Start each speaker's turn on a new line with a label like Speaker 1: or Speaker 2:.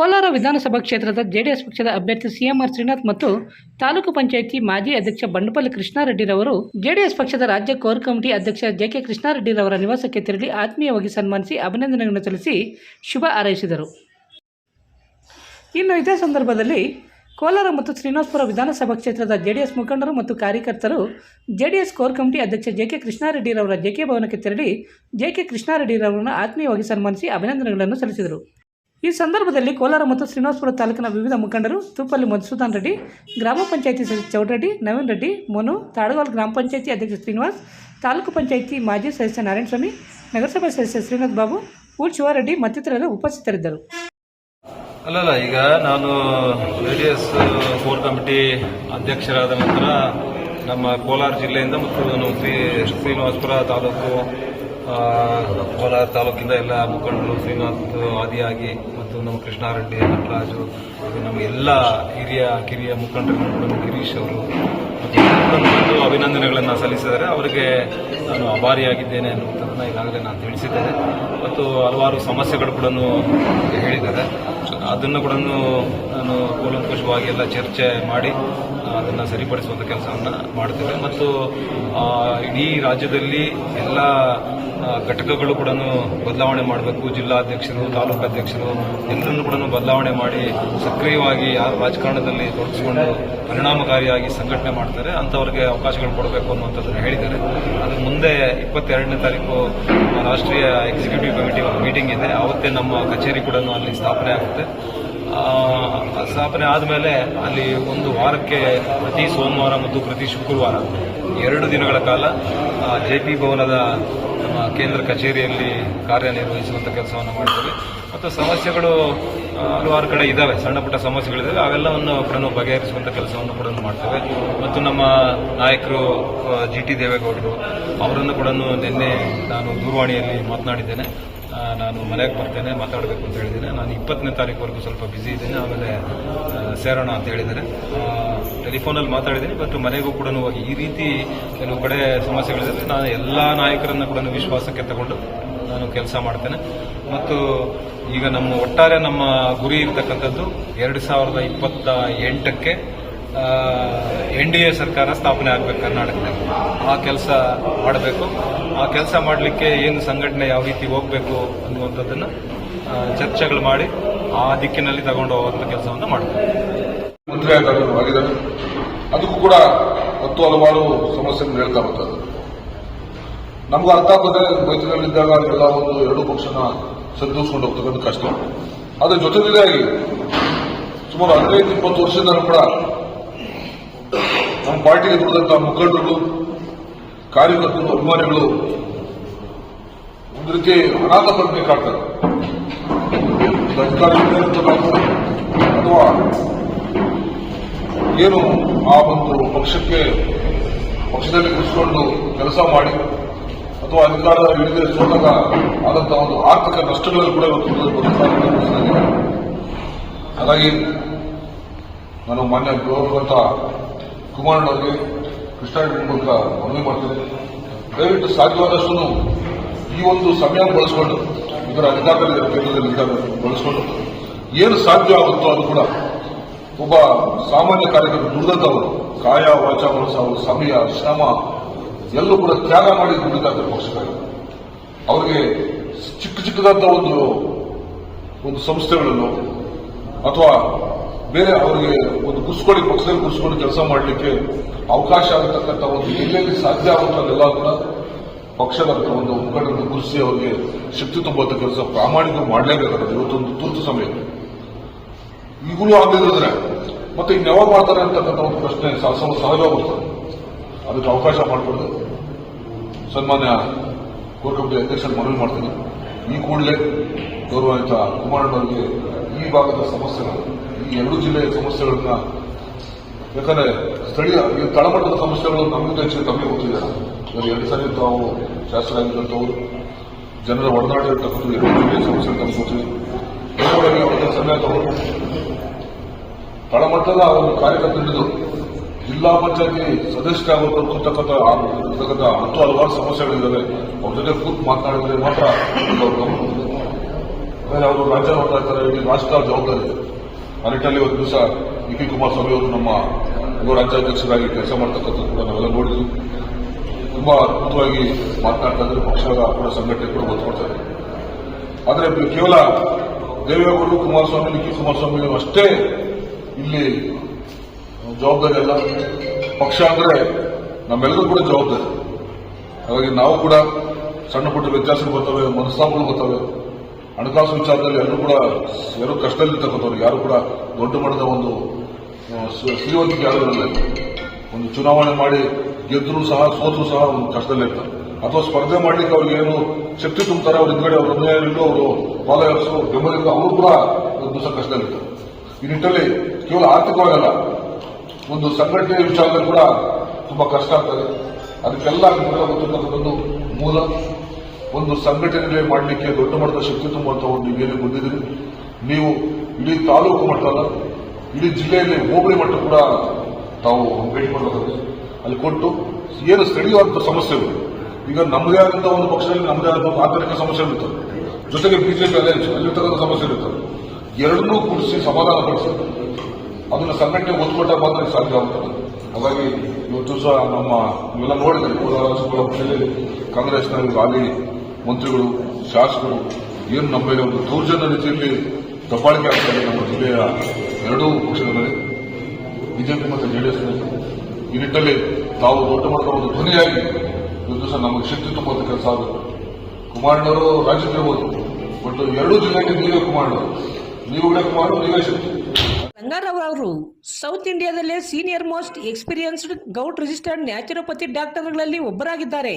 Speaker 1: ಕೋಲಾರ ವಿಧಾನಸಭಾ ಕ್ಷೇತ್ರದ ಜೆಡಿಎಸ್ ಪಕ್ಷದ ಅಭ್ಯರ್ಥಿ ಸಿಎಂಆರ್ ಶ್ರೀನಾಥ್ ಮತ್ತು ತಾಲೂಕು ಪಂಚಾಯಿತಿ ಮಾಜಿ ಅಧ್ಯಕ್ಷ ಬಂಡಪಲ್ಲಿ ಕೃಷ್ಣಾರೆಡ್ಡಿರವರು ಜೆಡಿಎಸ್ ಪಕ್ಷದ ರಾಜ್ಯ ಕೋರ್ ಕಮಿಟಿ ಅಧ್ಯಕ್ಷ ಜೆಕೆ ಕೃಷ್ಣಾರೆಡ್ಡಿರವರ ನಿವಾಸಕ್ಕೆ ತೆರಳಿ ಆತ್ಮೀಯವಾಗಿ ಸನ್ಮಾನಿಸಿ ಅಭಿನಂದನೆಗಳನ್ನು ಸಲ್ಲಿಸಿ ಶುಭ ಹಾರೈಸಿದರು. ಇನ್ನು ಇದೇ ಸಂದರ್ಭದಲ್ಲಿ ಕೋಲಾರ ಮತ್ತು ಶ್ರೀನಿವಾಸಪುರ ವಿಧಾನಸಭಾ ಕ್ಷೇತ್ರದ ಜೆಡಿಎಸ್ ಮುಖಂಡರು ಮತ್ತು ಕಾರ್ಯಕರ್ತರು ಜೆಡಿಎಸ್ ಕೋರ್ ಕಮಿಟಿ ಅಧ್ಯಕ್ಷ ಜೆ ಕೆ ಕೃಷ್ಣಾರೆಡ್ಡಿರವರ ಜೆಕೆ ಭವನಕ್ಕೆ ತೆರಳಿ ಜೆ ಕೆ ಕೃಷ್ಣಾರೆಡ್ಡಿರವರನ್ನು ಆತ್ಮೀಯವಾಗಿ ಸನ್ಮಾನಿಸಿ ಅಭಿನಂದನೆಗಳನ್ನು ಸಲ್ಲಿಸಿದರು. ಈ ಸಂದರ್ಭದಲ್ಲಿ ಕೋಲಾರ ಮತ್ತು ಶ್ರೀನಿವಾಸಪುರ ತಾಲೂಕಿನ ವಿವಿಧ ಮುಖಂಡರು ತುಪ್ಪಲ್ಲಿ ಮಧುಸೂದನ್ ರೆಡ್ಡಿ, ಗ್ರಾಮ ಪಂಚಾಯಿತಿ ಸದಸ್ಯ ಚೌಡರೆಡ್ಡಿ, ನವೀನ್ ರೆಡ್ಡಿ, ಮನು ತಾಳಗಾಲ್ ಗ್ರಾಮ ಪಂಚಾಯಿತಿ ಅಧ್ಯಕ್ಷ ಶ್ರೀನಿವಾಸ್, ತಾಲೂಕು ಪಂಚಾಯಿತಿ ಮಾಜಿ ಸದಸ್ಯ ನಾರಾಯಣಸ್ವಾಮಿ, ನಗರಸಭೆ ಸದಸ್ಯ ಶ್ರೀನಾಥ್ ಬಾಬು, ಊರ್ ಶಿವಾರೆಡ್ಡಿ ಮತ್ತಿತರರು ಉಪಸ್ಥಿತರಿದ್ದರು.
Speaker 2: ಅಲ್ಲಲ್ಲ, ಈಗ ನಾನು ಜೆಡಿಎಸ್ ಕೋರ್ ಕಮಿಟಿ ಅಧ್ಯಕ್ಷರಾದ ನಂತರ ನಮ್ಮ ಕೋಲಾರ ಜಿಲ್ಲೆಯಿಂದ ಮತ್ತು ಶ್ರೀನಿವಾಸಪುರ ತಾಲೂಕು ಕೋಲಾರ ತಾಲೂಕಿಂದ ಎಲ್ಲ ಮುಖಂಡರು, ಶ್ರೀನಾಥ್ ಆದಿಯಾಗಿ ಮತ್ತು ನಮ್ಮ ಕೃಷ್ಣಾರೆಡ್ಡಿ, ನಟರಾಜು ನಮ್ಮ ಎಲ್ಲ ಹಿರಿಯ, ಕಿರಿಯ ಮುಖಂಡರು ಗಿರೀಶ್ ಅವರು ಮತ್ತು ಅಭಿನಂದನೆಗಳನ್ನು ಸಲ್ಲಿಸಿದರೆ ಅವರಿಗೆ ನಾನು ಅಭಾರಿಯಾಗಿದ್ದೇನೆ ಅನ್ನುವಂಥದ್ದನ್ನು ಈಗಾಗಲೇ ನಾನು ತಿಳಿಸಿದ್ದೇನೆ. ಮತ್ತು ಹಲವಾರು ಸಮಸ್ಯೆಗಳು ಕೂಡ ಹೇಳಿದ್ದಾರೆ. ಅದನ್ನು ಕೂಡ ನಾನು ಕೂಲಂಕುಷವಾಗಿ ಎಲ್ಲ ಚರ್ಚೆ ಮಾಡಿ ಅದನ್ನು ಸರಿಪಡಿಸುವಂಥ ಕೆಲಸವನ್ನು ಮಾಡ್ತೇವೆ ಮತ್ತು ಇಡೀ ರಾಜ್ಯದಲ್ಲಿ ಎಲ್ಲ ಆ, ಘಟಕಗಳು ಕೂಡ ಬದಲಾವಣೆ ಮಾಡಬೇಕು. ಜಿಲ್ಲಾಧ್ಯಕ್ಷರು ತಾಲೂಕು ಅಧ್ಯಕ್ಷರು ಎಲ್ಲರನ್ನು ಕೂಡ ಬದಲಾವಣೆ ಮಾಡಿ ಸಕ್ರಿಯವಾಗಿ ಯಾರು ರಾಜಕಾರಣದಲ್ಲಿ ತೊಡಗಿಸಿಕೊಂಡು ಪರಿಣಾಮಕಾರಿಯಾಗಿ ಸಂಘಟನೆ ಮಾಡ್ತಾರೆ. ಅಂಥವ್ರಿಗೆ ಅವಕಾಶಗಳು ಕೊಡಬೇಕು ಅನ್ನುವಂಥದ್ದನ್ನು ಹೇಳಿದ್ದಾರೆ. ಅದು ಮುಂದೆ ಇಪ್ಪತ್ತೆರಡನೇ ತಾರೀಕು ರಾಷ್ಟ್ರೀಯ ಎಕ್ಸಿಕ್ಯೂಟಿವ್ ಕಮಿಟಿ ಮೀಟಿಂಗ್ ಇದೆ. ಅವತ್ತೇ ನಮ್ಮ ಕಚೇರಿ ಕೂಡ ಅಲ್ಲಿ ಸ್ಥಾಪನೆ ಆಗುತ್ತೆ. ಆ, ಸ್ಥಾಪನೆ ಆದಮೇಲೆ ಅಲ್ಲಿ ಒಂದು ವಾರಕ್ಕೆ ಪ್ರತಿ ಸೋಮವಾರ ಮತ್ತು ಪ್ರತಿ ಶುಕ್ರವಾರ, ಎರಡು ದಿನಗಳ ಕಾಲ ಜೆ ಪಿ ಭವನದ ನಮ್ಮ ಕೇಂದ್ರ ಕಚೇರಿಯಲ್ಲಿ ಕಾರ್ಯನಿರ್ವಹಿಸುವಂಥ ಕೆಲಸವನ್ನು ಮಾಡ್ತೇವೆ. ಮತ್ತು ಸಮಸ್ಯೆಗಳು ಹಲವಾರು ಕಡೆ ಇದ್ದಾವೆ ಸಣ್ಣ ಪುಟ್ಟ ಸಮಸ್ಯೆಗಳಿದ್ದಾವೆ ಅವೆಲ್ಲವನ್ನು ಕೂಡ ಬಗೆಹರಿಸುವಂಥ ಕೆಲಸವನ್ನು ಕೂಡ ಮಾಡ್ತೇವೆ. ಮತ್ತು ನಮ್ಮ ನಾಯಕರು ಜಿ ಟಿ ದೇವೇಗೌಡರು, ಅವರನ್ನು ಕೂಡ ನಿನ್ನೆ ನಾನು ದೂರವಾಣಿಯಲ್ಲಿ ಮಾತನಾಡಿದ್ದೇನೆ. ನಾನು ಮನೆಗೆ ಬರ್ತೇನೆ, ಮಾತಾಡಬೇಕು ಅಂತ ಹೇಳಿದ್ದೀನಿ. ನಾನು ಇಪ್ಪತ್ತನೇ ತಾರೀಕುವರೆಗೂ ಸ್ವಲ್ಪ ಬ್ಯುಸಿ ಇದ್ದೇನೆ. ಆಮೇಲೆ ಸೇರೋಣ ಅಂತ ಹೇಳಿದ್ದಾರೆ. ಟೆಲಿಫೋನಲ್ಲಿ ಮಾತಾಡಿದ್ದೀನಿ. ಬಟ್ ಮನೆಗೂ ಕೂಡ ಹೋಗಿ ಈ ರೀತಿ ಕೆಲವು ಕಡೆ ಸಮಸ್ಯೆಗಳಿದೆ ನಾನು ಎಲ್ಲ ನಾಯಕರನ್ನು ಕೂಡ ವಿಶ್ವಾಸಕ್ಕೆ ತಗೊಂಡು ನಾನು ಕೆಲಸ ಮಾಡ್ತೇನೆ. ಮತ್ತು ಈಗ ನಮ್ಮ ಒಟ್ಟಾರೆ ನಮ್ಮ ಗುರಿ ಇರ್ತಕ್ಕಂಥದ್ದು ಎರಡು ಸಾವಿರದ ಇಪ್ಪತ್ತ ಎಂಟಕ್ಕೆ ಎನ್ ಡಿ ಎ ಸರ್ಕಾರ ಸ್ಥಾಪನೆ ಆಗಬೇಕು ಕರ್ನಾಟಕದಲ್ಲಿ. ಆ ಕೆಲಸ ಮಾಡಬೇಕು. ಆ ಕೆಲಸ ಮಾಡಲಿಕ್ಕೆ ಏನು ಸಂಘಟನೆ ಯಾವ ರೀತಿ ಹೋಗಬೇಕು ಅನ್ನುವಂಥದ್ದನ್ನು ಚರ್ಚೆಗಳು ಮಾಡಿ ಆ ದಿಕ್ಕಿನಲ್ಲಿ ತಗೊಂಡು ಹೋಗುವಂಥ ಕೆಲಸವನ್ನು ಮಾಡಬೇಕು.
Speaker 3: ಮದುವೆ ಆಗಿದ್ದಾರೆ ಅದಕ್ಕೂ ಕೂಡ ಹತ್ತು ಹಲವಾರು ಸಮಸ್ಯೆಗಳು ಹೇಳ್ತಾ ಬರ್ತದೆ ನಮ್ಗೆ ಅರ್ಥ ಆಗ್ತದೆ ಮೈತ್ರಿಯಲ್ಲಿದ್ದಾಗ ಎಲ್ಲ ಒಂದು ಎರಡು ಪಕ್ಷನ ಸರಿದೂಸ್ಕೊಂಡು ಹೋಗ್ತಕ್ಕಂಥ ಕಷ್ಟ. ಅದ್ರ ಜೊತೆಗಾಗಿ ಸುಮಾರು ಹದಿನೈದು, ಇಪ್ಪತ್ತು ವರ್ಷದಿಂದ ಕೂಡ ನಮ್ಮ ಪಾರ್ಟಿಗೆ ದುಡಿದಂತಹ ಮುಖಂಡರು ಕಾರ್ಯಕರ್ತರು, ಅಭಿಮಾನಿಗಳು, ಒಂದು ರೀತಿ ಅನಾಥ ಪಡಬೇಕಾಗ್ತದೆ ಅಥವಾ ಏನು ಆ ಒಂದು ಪಕ್ಷಕ್ಕೆ ಪಕ್ಷದಲ್ಲಿ ಕೂರಿಸಿಕೊಂಡು ಕೆಲಸ ಮಾಡಿ, ಅಥವಾ ಅಧಿಕಾರದ ಹಿಡಿದೇ ಸೋತಾಗ ಆದಂತಹ ಒಂದು ಆರ್ಥಿಕ ನಷ್ಟಗಳಲ್ಲಿ ಕೂಡ ಇವತ್ತು ಹಾಗಾಗಿ ನಾನು ಮಾನ್ಯ ಗೌರವಂತ ಕುಮಾರಣ್ಣವರಿಗೆ ಕೃಷ್ಣಾರೆಡ್ಡಿ ಮೂಲಕ ಮನವಿ ಮಾಡ್ತೇನೆ ದಯವಿಟ್ಟು ಸಾಧ್ಯವಾದಷ್ಟು ಈ ಒಂದು ಸಮಯ ಬಳಸ್ಕೊಂಡು, ಇದರ ಅಧಿಕಾರದಲ್ಲಿ ಕೇಂದ್ರದಲ್ಲಿ ಬಳಸ್ಕೊಂಡು, ಏನು ಸಾಧ್ಯ ಆಗುತ್ತೋ ಅದು ಕೂಡ ಒಬ್ಬ ಸಾಮಾನ್ಯ ಕಾರ್ಯಕರ್ತರು ದುಡಿದಂಥವರು ಕಾಯ, ವಾಚ, ಮನಸ್ಸು, ಅವರು ಸಮಯ, ಶ್ರಮ, ಎಲ್ಲೂ ಕೂಡ ತ್ಯಾಗ ಮಾಡಿ ದುಡಿತಾರೆ ಪಕ್ಷಗಳು ಅವರಿಗೆ ಚಿಕ್ಕ ಚಿಕ್ಕದಂತ ಒಂದು ಒಂದು ಸಂಸ್ಥೆಗಳನ್ನು ಅಥವಾ ಬೇರೆ ಅವರಿಗೆ ಒಂದು ಕುಸ್ಕೊಳ್ಳಿ, ಪಕ್ಷದಲ್ಲಿ ಕುಸ್ಕೊಂಡು ಕೆಲಸ ಮಾಡಲಿಕ್ಕೆ ಅವಕಾಶ ಆಗತಕ್ಕಂಥ ಒಂದು ಎಲ್ಲೆಲ್ಲಿ ಸಾಧ್ಯ ಆಗುತ್ತೋ ಅಲ್ಲೆಲ್ಲ ಕೂಡ ಪಕ್ಷದ ಒಂದು ಮುಖಂಡರನ್ನು ಗುರುಸಿ ಅವರಿಗೆ ಶಕ್ತಿ ತುಂಬುವಂಥ ಕೆಲಸ ಪ್ರಾಮಾಣಿಕ ಮಾಡಲೇಬೇಕಾಗುತ್ತೆ. ಇವತ್ತೊಂದು ತುರ್ತು ಸಮಯ. ಈಗಲೂ ಆಗದಿದ್ರೆ ಮತ್ತೆ ಇನ್ನು ಯಾವಾಗ ಮಾಡ್ತಾರೆ ಅಂತಕ್ಕಂಥ ಒಂದು ಪ್ರಶ್ನೆ ಸಹ- ಸಹ- ಸಹಜವಾಗಿ ಬರ್ತದೆ. ಅದಕ್ಕೆ ಅವಕಾಶ ಮಾಡಿಕೊಂಡು ಸನ್ಮಾನ್ಯ ಕೋರ್ ಕಮಿಟಿ ಅಧ್ಯಕ್ಷರು ಮನವಿ ಮಾಡ್ತೀನಿ. ಈ ಕೂಡಲೇ ಗೌರವಾನ್ವಿತ ಕುಮಾರಣ್ಣವರಿಗೆ ಈ ಭಾಗದ ಸಮಸ್ಯೆಗಳು ಈ ಎರಡು ಜಿಲ್ಲೆಯ ಸಮಸ್ಯೆಗಳನ್ನ ಯಾಕಂದ್ರೆ ಸ್ಥಳೀಯ ಈ ತಳಮಟ್ಟದ ಸಮಸ್ಯೆಗಳು ನಮಗಿಂತ ಹೆಚ್ಚಿಗೆ ಕಮ್ಮಿ ಗೊತ್ತಿದೆ ಎರಡು ಸಾರಿ ತಾವು ಶಾಸಕರಾಗಿದ್ದಂಥವ್ರು ಜನರ ಒಡನಾಟ ಇರ್ತಕ್ಕಂಥ ಎರಡು ಜಿಲ್ಲೆಯ ಸಮಸ್ಯೆ ನಮ್ಗೆ ಗೊತ್ತಿದೆ. ಸಮಯ ತಗೊಂಡು ತಳಮಟ್ಟದ ಒಂದು ಕಾರ್ಯಕರ್ತರಿದ್ದು ಜಿಲ್ಲಾ ಪಂಚಾಯತಿ ಸದಸ್ಯರಾಗಬೇಕು ಇರ್ತಕ್ಕಂಥ ಹತ್ತು ಹಲವಾರು ಸಮಸ್ಯೆಗಳಿದ್ದಾವೆ. ಅವ್ರ ಜೊತೆ ಕೂತ್ ಮಾತನಾಡಿದ್ರೆ ಮಾತ್ರ ಅವ್ರ ರಾಜ್ಯ ಮಾಡ್ತಾ ಇರ್ತಾರೆ. ಇಡೀ ರಾಷ್ಟ್ರ ಜವಾಬ್ದಾರಿ ಆ ನಿಟ್ಟಿನಲ್ಲಿ ಒಂದು ದಿವಸ ನಿಖಿಲ್ ಕುಮಾರಸ್ವಾಮಿ ಅವರು ನಮ್ಮ ರಾಜ್ಯಾಧ್ಯಕ್ಷರಾಗಿ ಕೆಲಸ ಮಾಡ್ತಕ್ಕಂಥದ್ದು ಕೂಡ ನಾವೆಲ್ಲ ನೋಡಿದ್ವಿ. ತುಂಬಾ ಅದ್ಭುತವಾಗಿ ಮಾತನಾಡ್ತಾ ಇದ್ದಾರೆ ಪಕ್ಷದ ಕೂಡ ಸಂಘಟನೆ ಕೂಡ ಒತ್ತು ಆದರೆ ಕೇವಲ ದೇವೇಗೌಡರು, ಕುಮಾರಸ್ವಾಮಿ ನಿಖಿಲ್ ಕುಮಾರಸ್ವಾಮಿ ಅಷ್ಟೇ ಇಲ್ಲಿ ಜವಾಬ್ದಾರಿ ಅಲ್ಲ. ಪಕ್ಷ ಅಂದ್ರೆ ನಮ್ಮೆಲ್ಲರೂ ಕೂಡ ಜವಾಬ್ದಾರಿ. ಹಾಗಾಗಿ ನಾವು ಕೂಡ ಸಣ್ಣ ಪುಟ್ಟ ವ್ಯತ್ಯಾಸಗಳು ಬರ್ತವೆ, ಮನಸ್ತಾಪಗಳು ಬರ್ತವೆ. ಹಣಕಾಸು ವಿಚಾರದಲ್ಲಿ ಎಲ್ಲರೂ ಕೂಡ, ಯಾರು ಕಷ್ಟದಲ್ಲಿರ್ತಕ್ಕಂಥವ್ರು ಯಾರು ಕೂಡ ದೊಡ್ಡ ಮಟ್ಟದ ಒಂದು ಶ್ರೀವಂತಿಕೆ ಶ್ರೀ- ಶ್ರೀಮಂತಿಕೆ ಒಂದು ಚುನಾವಣೆ ಮಾಡಿ ಗೆದ್ದರೂ ಸಹ, ಸೋತರೂ ಸಹ ಒಂದು ಕಷ್ಟದಲ್ಲಿರ್ತಾರೆ ಅಥವಾ ಸ್ಪರ್ಧೆ ಮಾಡ್ಲಿಕ್ಕೆ ಅವ್ರಿಗೆ ಏನು ಶಕ್ತಿ ತುಂಬ್ತಾರೆ, ಅವ್ರ ಹಿಂದ್ಗಡೆ ಅವ್ರ ಅನ್ಯಾಯಗಳು ಅವರು ಫಾಲೋಯರ್ಸ್ ಬೆಂಬಲಿಗ ಅವರು ಕೂಡ ಒಂದು ದಿವಸ ಕಷ್ಟದಲ್ಲಿರ್ತಾರೆ ಈ ನಿಟ್ಟಲ್ಲಿ ಕೇವಲ ಆರ್ಥಿಕವಾಗಲ್ಲ, ಒಂದು ಸಂಘಟನೆ ವಿಚಾರದಲ್ಲಿ ಕೂಡ ತುಂಬಾ ಕಷ್ಟ ಆಗ್ತದೆ. ಅದಕ್ಕೆಲ್ಲ ಗೊತ್ತಿರ್ತಕ್ಕಂಥದ್ದು ಮೂಲ. ಒಂದು ಸಂಘಟನೆ ಮಾಡಲಿಕ್ಕೆ ದೊಡ್ಡ ಮಟ್ಟದ ಶಕ್ತಿ ತುಂಬುವಂತ ಒಂದು ನೀವೇನು ಬಂದಿದ್ರಿ ನೀವು ಇಡೀ ತಾಲೂಕು ಮಟ್ಟ ಇಡೀ ಜಿಲ್ಲೆಯಲ್ಲಿ ಹೋಬಳಿ ಮಟ್ಟ ಕೂಡ ತಾವು ಭೇಟಿ ಮಾಡಬೇಕಾಗುತ್ತೆ ಅಲ್ಲಿ ಕೊಟ್ಟು ಏನು ಸ್ಥಳೀಯವಾದಂಥ ಸಮಸ್ಯೆಗಳು, ಈಗ ನಮ್ಮದೇ ಆದಂಥ ಒಂದು ಪಕ್ಷದಲ್ಲಿ ನಮ್ಮದೇ ಒಂದು ಆಂತರಿಕ ಇರ್ತವೆ ಜೊತೆಗೆ ಬಿಜೆಪಿ ಅಲಯನ್ಸ್ ಅಲ್ಲಿರ್ತಕ್ಕಂಥ ಸಮಸ್ಯೆ ಇರುತ್ತೆ ಎರಡನ್ನೂ ಕೂಡಿಸಿ ಸಮಾಧಾನ ಪಡಿಸಿ, ಅದನ್ನು ಸಂಘಟನೆ ಒತ್ತುಕೊಟ್ಟ ಮಾತ್ರ ಸಾಧ್ಯ ಆಗುತ್ತದೆ ಹಾಗಾಗಿ ಇವತ್ತು ಸಹ ನಮ್ಮ ಇವೆಲ್ಲ ನೋಡಿದ್ರೆ ಕೋಲಾರ ಚಿಕ್ಕಬಳ್ಳಾಪುರದಲ್ಲಿ ಕಾಂಗ್ರೆಸ್ನಲ್ಲಿ ಮಂತ್ರಿಗಳು, ಶಾಸಕರು, ಏನು ನಮ್ಮ ಮೇಲೆ ಒಂದು ದೌರ್ಜನ್ಯ ರೀತಿಯಲ್ಲಿ ದಬ್ಬಾಳಿಕೆ ಆಗ್ತಾರೆ ನಮ್ಮ ಜಿಲ್ಲೆಯ ಎರಡೂ ಪಕ್ಷಗಳಲ್ಲಿ, ಬಿಜೆಪಿ ಮತ್ತು ಜೆಡಿಎಸ್ ಈ ನಿಟ್ಟಲ್ಲಿ ತಾವು ದೊಡ್ಡ ಮಟ್ಟದ ಒಂದು ಧ್ವನಿಯಾಗಿ ಇವತ್ತು ಸಹ ನಮಗೆ ಶಕ್ತಿ ತುಂಬುವಂತ ಕೆಲಸ ಆಗುತ್ತೆ. ಕುಮಾರಣ್ಣವರು ರಾಜ್ಯದಲ್ಲಿರ್ಬೋದು ಬಟ್ ಎರಡೂ ಜಿಲ್ಲೆಗೆ ನೀವೇ ಕುಮಾರಣ್ಣವರು ನೀವು ಕೂಡ ಕುಮಾರಣ್ಣ ನೀವೇ ಶಕ್ತಿ.
Speaker 1: ರಂಗಾರಾವ್ ಅವರು south ಇಂಡಿಯಾದಲ್ಲೇ senior most experienced government registered naturopathy ಡಾಕ್ಟರ್ಗಳಲ್ಲಿ ಒಬ್ಬರಾಗಿದ್ದಾರೆ.